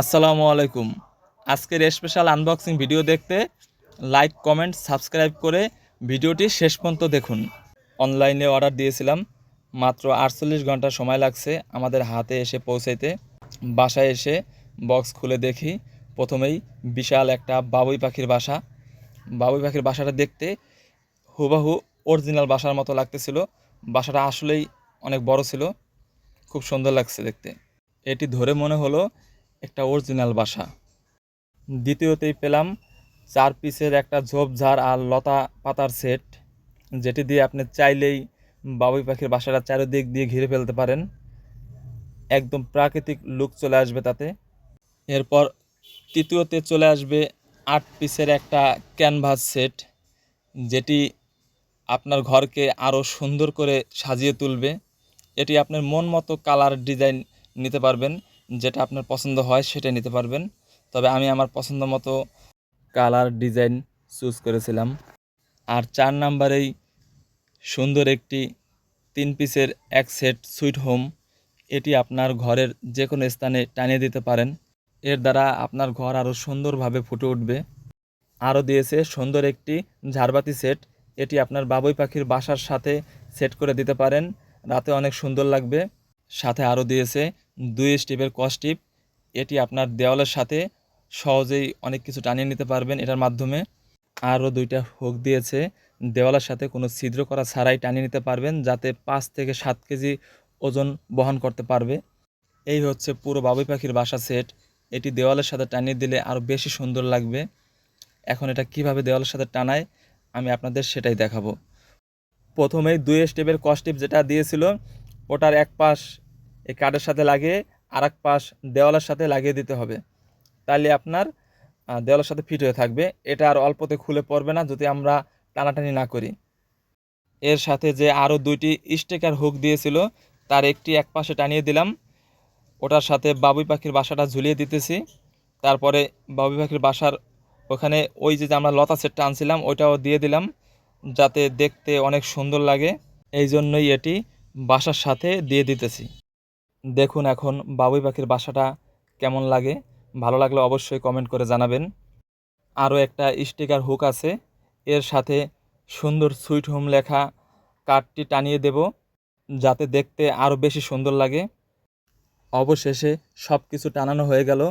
আসসালামু আলাইকুম। আজকের স্পেশাল আনবক্সিং ভিডিও দেখতে লাইক কমেন্ট সাবস্ক্রাইব করে ভিডিওটি শেষ পর্যন্ত দেখুন। অনলাইনে অর্ডার দিয়েছিলাম। মাত্র আটচল্লিশ ঘণ্টা সময় লাগছে আমাদের হাতে এসে পৌঁছাইতে। বাসায় এসে বক্স খুলে দেখি। প্রথমেই বিশাল একটা বাবুই পাখির বাসা। বাবুই পাখির বাসাটা দেখতে হুবাহু অরিজিনাল বাসার মতো লাগতেছিল। বাসাটা আসলেই অনেক বড় ছিল। খুব সুন্দর লাগছে দেখতে। এটি ধরে মনে হলো একটা অরিজিনাল বাসা। দ্বিতীয়তেই পেলাম চার পিসের একটা ঝোপঝাড় আর লতা পাতার সেট, যেটি দিয়ে আপনি চাইলেই বাবুই পাখির বাসাটা চারিদিক দিয়ে ঘিরে ফেলতে পারেন। একদম প্রাকৃতিক লুক চলে আসবে তাতে। এরপর তৃতীয়তে চলে আসবে আট পিসের একটা ক্যানভাস সেট, যেটি আপনার ঘরকে আরও সুন্দর করে সাজিয়ে তুলবে। এটি আপনার মন মতো কালার ডিজাইন নিতে পারবেন। যেটা আপনার পছন্দ হয় সেটা নিতে পারবেন। তবে আমি আমার পছন্দ মতো কালার ডিজাইন চুজ করেছিলাম। আর চার নাম্বারেই সুন্দর একটি তিন পিসের এক সেট সুইট হোম। এটি আপনার ঘরের যে কোনো স্থানে টানিয়ে দিতে পারেন। এর দ্বারা আপনার ঘর আরও সুন্দরভাবে ফুটে উঠবে। আরও দিয়েছে সুন্দর একটি ঝাড়বাতি সেট। এটি আপনার বাবুই পাখির বাসার সাথে সেট করে দিতে পারেন। রাতে অনেক সুন্দর লাগবে। সাথে আরও দিয়েছে দুই স্টিপের কস্টিপ এটি আপনার দেওয়ালের সাথে সহজেই অনেক কিছু টানিয়ে নিতে পারবেন এটার মাধ্যমে। আরও দুইটা হোক দিয়েছে, দেওয়ালের সাথে কোনো ছিদ্র করা ছাড়াই টানিয়ে নিতে পারবেন, যাতে পাঁচ থেকে সাত কেজি ওজন বহন করতে পারবে। এই হচ্ছে পুরো বাবুই পাখির বাসা সেট এটি দেওয়ালের সাথে টানিয়ে দিলে আরও বেশি সুন্দর লাগবে। এখন এটা কীভাবে দেওয়ালের সাথে টানায়, আমি আপনাদের সেটাই দেখাবো। প্রথমেই দুই স্টেপের কস্টিপ যেটা দিয়েছিল, ওটার এক পাশ এই কার্ডের সাথে লাগিয়ে আর এক পাশ দেওয়ালের সাথে লাগিয়ে দিতে হবে। তাহলে আপনার দেওয়ালের সাথে ফিট হয়ে থাকবে। এটা আর অল্পতে খুলে পড়বে না যদি আমরা টানাটানি না করি। এর সাথে যে আরও দুইটি স্টিকার হুক দিয়েছিল, তার একটি এক পাশে টানিয়ে দিলাম। ওটার সাথে বাবুই পাখির বাসাটা ঝুলিয়ে দিতেছি। তারপরে বাবুই পাখির বাসার ওখানে ওই যে আমরা লতা সেটটা আনছিলাম, ওইটাও দিয়ে দিলাম যাতে দেখতে অনেক সুন্দর লাগে। এই জন্যই এটি বাসার সাথে দিয়ে দিতেছি। দেখুন এখন বাবুই পাখির বাসাটা কেমন লাগে। ভালো লাগলে অবশ্যই কমেন্ট করে জানাবেন। আরও একটা স্টিকার হুক আছে। এর সাথে সুন্দর সুইট হোম লেখা কার্ডটি টানিয়ে দেব, যাতে দেখতে আরও বেশি সুন্দর লাগে। অবশেষে সব কিছু টানানো হয়ে গেল।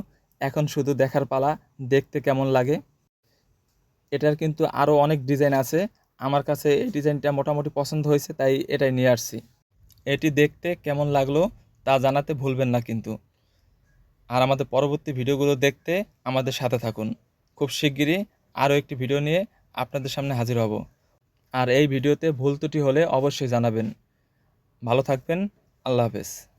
এখন শুধু দেখার পালা, দেখতে কেমন লাগে। এটার কিন্তু আরও অনেক ডিজাইন আছে। আমার কাছে এই ডিজাইনটা মোটামুটি পছন্দ হয়েছে, তাই এটাই নিয়ে আসছি। এটি দেখতে কেমন লাগল? তা জানাতে ভুলবেন না কিন্তু। আর আমাদের পরবর্তী ভিডিওগুলো দেখতে আমাদের সাথে থাকুন। খুব শিগগিরই আরও একটি ভিডিও নিয়ে আপনাদের সামনে হাজির হব। আর এই ভিডিওতে ভুল ত্রুটি হলে অবশ্যই জানাবেন। ভালো থাকবেন, আল্লাহ হাফেজ।